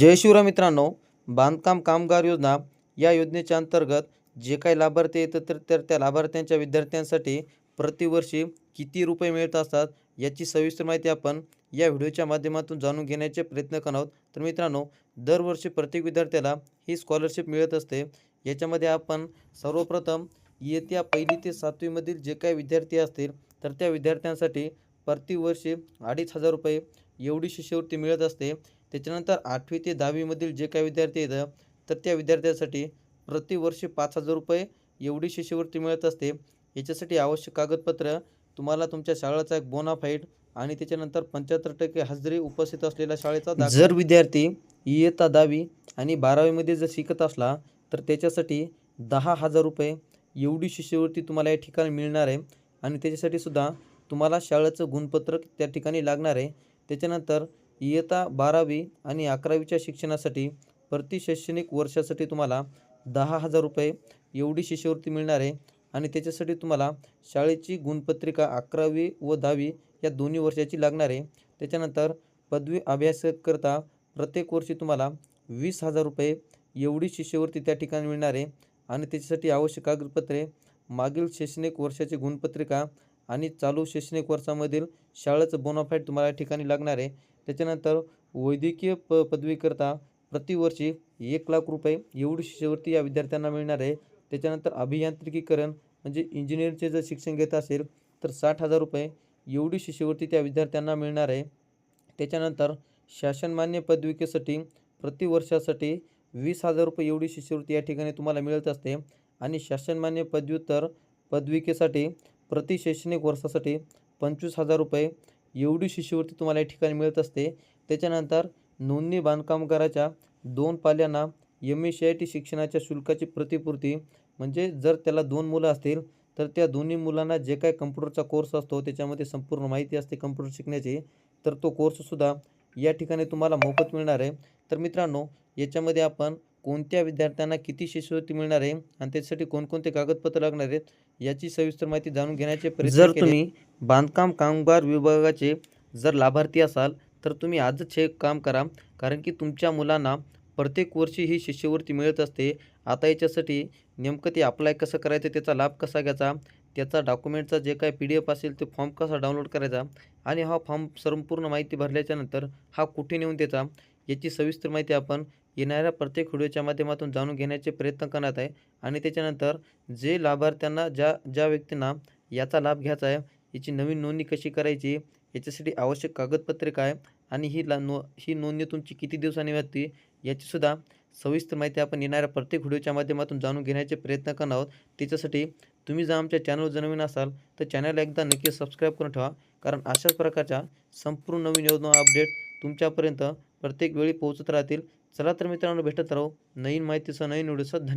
जय शिवराय मित्रांनो बांधकाम कामगार योजना या योजनेच्या अंतर्गत जे काही लाभार्थी येतं तर तर त्या लाभार्थ्यांच्या विद्यार्थ्यांसाठी प्रतिवर्षी किती रुपये मिळत असतात याची सविस्तर माहिती आपण या व्हिडिओच्या माध्यमातून जाणून घेण्याचे प्रयत्न करणार आहोत. तर मित्रांनो दरवर्षी प्रत्येक विद्यार्थ्याला ही स्कॉलरशिप मिळत असते. याच्यामध्ये आपण सर्वप्रथम येत्या पहिली ते सातवीमधील जे काही विद्यार्थी असतील तर त्या विद्यार्थ्यांसाठी प्रतिवर्षी अडीच हजार रुपये एवढी शिष्यवृत्ती मिळत असते. त्याच्यानंतर आठवी ते दहावीमधील जे काही विद्यार्थी येतं तर त्या विद्यार्थ्यासाठी प्रतिवर्षी पाच हजार रुपये एवढी शिष्यवृत्ती मिळत असते. याच्यासाठी आवश्यक कागदपत्र तुम्हाला तुमच्या शाळेचा एक बोनाफाईट आणि त्याच्यानंतर पंच्याहत्तर टक्के हजेरी उपस्थित असलेल्या शाळेचा जर विद्यार्थी इयत्ता दहावी आणि बारावीमध्ये जर शिकत असला तर त्याच्यासाठी दहा हजार रुपये एवढी शिष्यवृत्ती तुम्हाला या ठिकाणी मिळणार आहे. आणि त्याच्यासाठी सुद्धा तुम्हाला शाळेचं गुणपत्रक त्या ठिकाणी लागणार आहे. त्याच्यानंतर इयत्ता बारावी आणि अकरावीच्या शिक्षणासाठी प्रति शैक्षणिक वर्षासाठी तुम्हाला दहा हजार रुपये एवढी शिष्यवृत्ती मिळणार आहे. आणि त्याच्यासाठी तुम्हाला शाळेची गुणपत्रिका अकरावी व दहावी या दोन्ही वर्षाची लागणार आहे. त्याच्यानंतर पदवी अभ्यासकरता प्रत्येक वर्षी तुम्हाला वीस हजार रुपये एवढी शिष्यवृत्ती त्या ठिकाणी मिळणार आहे. आणि त्याच्यासाठी आवश्यक कागदपत्रे मागील शैक्षणिक वर्षाची गुणपत्रिका आणि चालू शैक्षणिक वर्षामधील शाळेचं बोनाफाईट तुम्हाला या ठिकाणी लागणार आहे. त्याच्यानंतर वैद्यकीय प पदवीकरता प्रतिवर्षी एक लाख रुपये एवढी शिष्यवृत्ती या विद्यार्थ्यांना मिळणार आहे. त्याच्यानंतर अभियांत्रिकीकरण म्हणजे इंजिनिअरचे जर शिक्षण घेत असेल तर साठ हजार रुपये एवढी शिष्यवृत्ती त्या विद्यार्थ्यांना मिळणार आहे. त्याच्यानंतर शासनमान्य पदविकेसाठी प्रतिवर्षासाठी वीस हजार रुपये एवढी शिष्यवृत्ती या ठिकाणी तुम्हाला मिळत असते. आणि शासनमान्य पदव्युत्तर पदविकेसाठी प्रति शैक्षणिक वर्षासाठी पंचवीस हजार रुपये एवढी शिष्यवृत्ती तुम्हाला या ठिकाणी मिळत असते. त्याच्यानंतर नोंदणी बांधकामगाराच्या दोन पाल्यांना M S C I T शिक्षणाच्या शुल्काची प्रतिपूर्ती म्हणजे जर त्याला दोन मुलं असतील तर त्या दोन्ही मुलांना जे काय कम्प्युटरचा कोर्स असतो त्याच्यामध्ये संपूर्ण माहिती असते कम्प्युटर शिकण्याची तर तो कोर्ससुद्धा या ठिकाणी तुम्हाला मोफत मिळणार आहे. तर मित्रांनो याच्यामध्ये आपण कोणत्या विद्यार्थ्यांना किती शिष्यवृत्ती मिळणार आहे आणि त्याच्यासाठी कोणकोणते कागदपत्र लागणार आहेत याची सविस्तर माहिती जाणून घेण्याचे प्रयत्न जर तुम्ही बांधकाम कामगार विभागाचे जर लाभार्थी असाल तर तुम्ही आजच हे काम करा कारण की तुमच्या मुलांना प्रत्येक वर्षी ही शिष्यवृत्ती मिळत असते. आता याच्यासाठी नेमकं ते अप्लाय कसं करायचं त्याचा लाभ कसा घ्यायचा त्याचा डॉक्युमेंटचा जे काय पी डी एफ असेल ते फॉर्म कसा डाउनलोड करायचा आणि हा फॉर्म संपूर्ण माहिती भरल्याच्यानंतर हा कुठे नेऊन त्याचा याची सविस्तर माहिती आपण येणाऱ्या प्रत्येक व्हिडिओच्या माध्यमातून जाणून घेण्याचे प्रयत्न करण्यात आहे. आणि त्याच्यानंतर जे लाभार्थ्यांना ज्या ज्या व्यक्तींना याचा लाभ घ्यायचा आहे याची नवीन नोंदणी कशी करायची याच्यासाठी आवश्यक कागदपत्रे काय आणि ही ला नो ही नोंदणी तुमची किती दिवसांनी होती याचीसुद्धा सविस्तर माहिती आपण येणाऱ्या प्रत्येक व्हिडिओच्या माध्यमातून जाणून घेण्याचे प्रयत्न करणार आहोत. त्याच्यासाठी तुम्ही जर आमच्या चॅनलवर जर नवीन असाल तर चॅनलला एकदा नक्की सबस्क्राईब करून ठेवा. कारण अशाच प्रकारच्या संपूर्ण नवीन योजना अपडेट तुमच्यापर्यंत प्रत्येक वेळी पोहोचत राहतील. चला तर मित्रांनो भेटत राहू नवीन माहितीसह नवीन व्हिडिओसह. धन्यवाद.